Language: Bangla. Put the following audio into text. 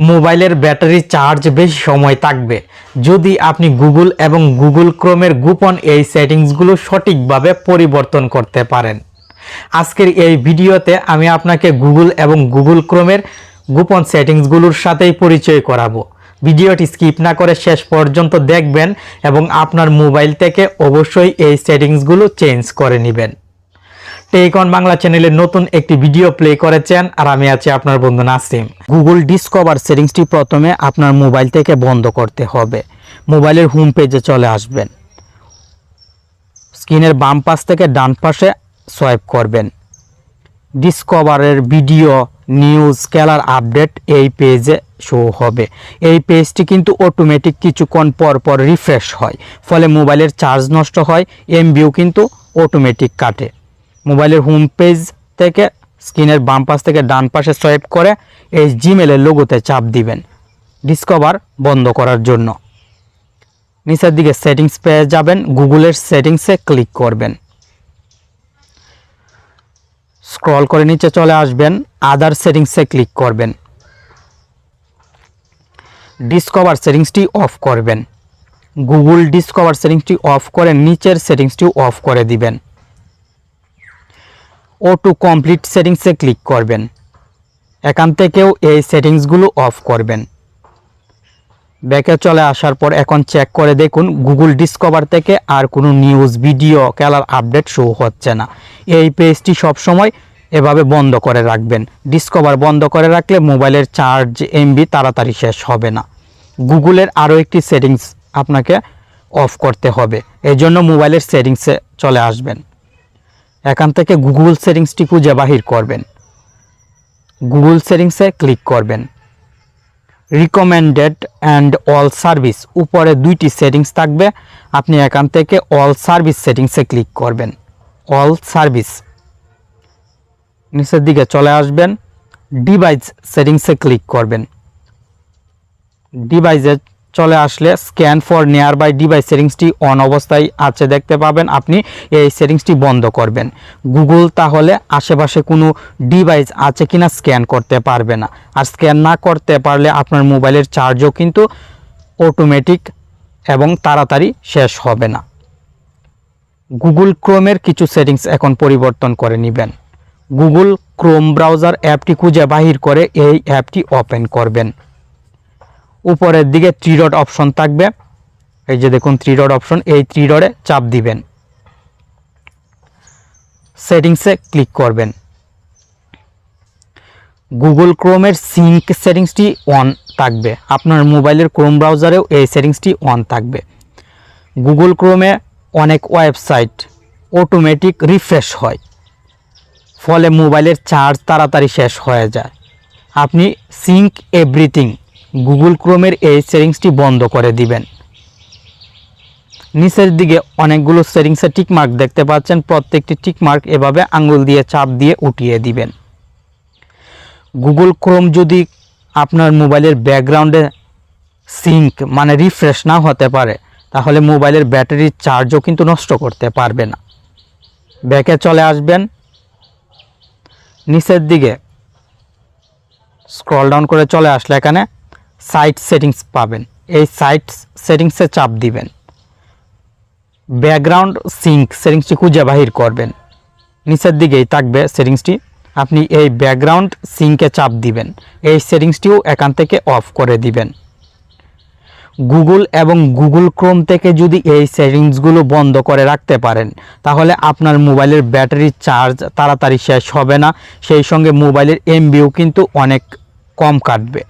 মোবাইলের ব্যাটারি চার্জ বেশি সময় থাকবে। যদি আপনি গুগল এবং গুগল ক্রোমের গোপন এই সেটিংসগুলো সঠিকভাবে পরিবর্তন করতে পারেন। আজকের এই ভিডিওতে আমি আপনাকে গুগল এবং গুগল ক্রোমের গোপন সেটিংসগুলোর সাথেই পরিচয় করাবো। ভিডিওটি স্কিপ না করে শেষ পর্যন্ত দেখবেন এবং আপনার মোবাইল থেকে অবশ্যই এই সেটিংসগুলো চেঞ্জ করে নেবেন। টেকন বাংলা চ্যানেলে নতুন একটি ভিডিও প্লে করেছেন আর আমি আছি আপনার বন্ধু নাসিম। গুগল ডিসকভার সেটিংসটি প্রথমে আপনার মোবাইল থেকে বন্ধ করতে হবে। মোবাইলের হোম পেজে চলে আসবেন। স্ক্রিনের বাম পাশ থেকে ডান পাশে সোয়াইপ করবেন। ডিসকভারের ভিডিও নিউজ খেলার আপডেট এই পেজে শো হবে। এই পেজটি কিন্তু অটোমেটিক কিছুক্ষণ পর পর রিফ্রেশ হয়। ফলে মোবাইলের চার্জ নষ্ট হয় এমবিও কিন্তু অটোমেটিক কাটে। মোবাইলের হোম পেজ থেকে স্ক্রিনের বাম পাশ থেকে ডান পাশে সোয়াইপ করে এই জিমেলের লোগোতে চাপ দিবেন। ডিসকভার বন্ধ করার জন্য। নিচের দিকে সেটিংস পেয়ে যাবেন, গুগলের সেটিংসে ক্লিক করবেন। স্ক্রল করে নিচে চলে আসবেন আদার সেটিংসে ক্লিক করবেন। ডিসকভার সেটিংসটি অফ করবেন। গুগল ডিসকভার সেটিংসটি অফ করে নিচের সেটিংসটি অফ করে দিবেন। ও টু কমপ্লিট সেটিংসে ক্লিক করবেন। এখান থেকেও এই সেটিংসগুলো অফ করবেন। ব্যাকে চলে আসার পর এখন চেক করে দেখুন গুগল ডিসকভার থেকে আর কোনো নিউজ ভিডিও খেলার আপডেট শো হচ্ছে না। এই পেজটি সবসময় এভাবে বন্ধ করে রাখবেন। ডিসকভার বন্ধ করে রাখলে মোবাইলের চার্জ এমবি তাড়াতাড়ি শেষ হবে না। গুগলের আরও একটি সেটিংস আপনাকে অফ করতে হবে। এই জন্য মোবাইলের সেটিংসে চলে আসবেন। এখান থেকে গুগল সেটিংসটি খুঁজে বাহির করবেন। গুগল সেটিংসে ক্লিক করবেন। রিকমেন্ডেড অ্যান্ড অল সার্ভিস উপরে দুইটি সেটিংস থাকবে। আপনি এখান থেকে অল সার্ভিস সেটিংসে ক্লিক করবেন। অল সার্ভিস নিচের দিকে চলে আসবেন। ডিভাইস সেটিংসে ক্লিক করবেন। ডিভাইসে চলে আসলে scan for nearby device সেটিংসটি অন অবস্থায় আছে, দেখতে পাবেন আপনি। এই সেটিংসটি বন্ধ করবেন। গুগল তাহলে আশেপাশে কোনো ডিভাইস আছে কিনা স্ক্যান করতে পারবে না। আর স্ক্যান না করতে পারলে আপনার মোবাইলের চার্জও কিন্তু অটোমেটিক এবং তাড়াতাড়ি শেষ হবে না। গুগল ক্রোমের কিছু সেটিংস এখন পরিবর্তন করে নেবেন। গুগল ক্রোম ব্রাউজার অ্যাপটি খুঁজে বাহির করে এই অ্যাপটি ওপেন করবেন। উপরের দিকে থ্রি ডট অপশন থাকবে। এই যে দেখুন থ্রি ডট অপশন এই থ্রি ডটে চাপ দিবেন। সেটিংসে ক্লিক করবেন। গুগল ক্রোমের সিঙ্ক সেটিংসটি অন থাকবে। আপনার মোবাইলের ক্রোম ব্রাউজারেও এই সেটিংসটি অন থাকবে। গুগল ক্রোমে অনেক ওয়েবসাইট অটোমেটিক রিফ্রেশ হয়। ফলে মোবাইলের চার্জ তাড়াতাড়ি শেষ হয়ে যায়। আপনি সিঙ্ক এভরিথিং গুগল ক্রোমের এই সেটিংসটি বন্ধ করে দিবেন। নিচের দিকে অনেকগুলো সেটিংসের টিকমার্ক দেখতে পাচ্ছেন। প্রত্যেকটি টিকমার্ক এভাবে আঙ্গুল দিয়ে, চাপ দিয়ে উঠিয়ে দিবেন। গুগল ক্রোম যদি আপনার মোবাইলের ব্যাকগ্রাউন্ডে সিঙ্ক মানে রিফ্রেশ না হতে পারে, তাহলে মোবাইলের ব্যাটারির চার্জও কিন্তু নষ্ট করতে পারবে না। ব্যাকে চলে আসবেন। নিচের দিকে স্ক্রল ডাউন করে চলে আসলে এখানে সাইট সেটিংস পাবেন। এই সাইট সেটিংসে চাপ দিবেন। ব্যাকগ্রাউন্ড সিঙ্ক সেটিংসটি খুঁজে বাহির করবেন। নিচের দিকেই থাকবে সেটিংসটি আপনি এই ব্যাকগ্রাউন্ড সিঙ্কে চাপ দিবেন। এই সেটিংসটিও এখান থেকে অফ করে দিবেন। গুগল এবং গুগল ক্রোম থেকে যদি এই সেটিংসগুলো বন্ধ করে রাখতে পারেন, তাহলে আপনার মোবাইলের ব্যাটারির চার্জ তাড়াতাড়ি শেষ হবে না। সেই সঙ্গে মোবাইলের এমবিও কিন্তু অনেক কম কাটবে।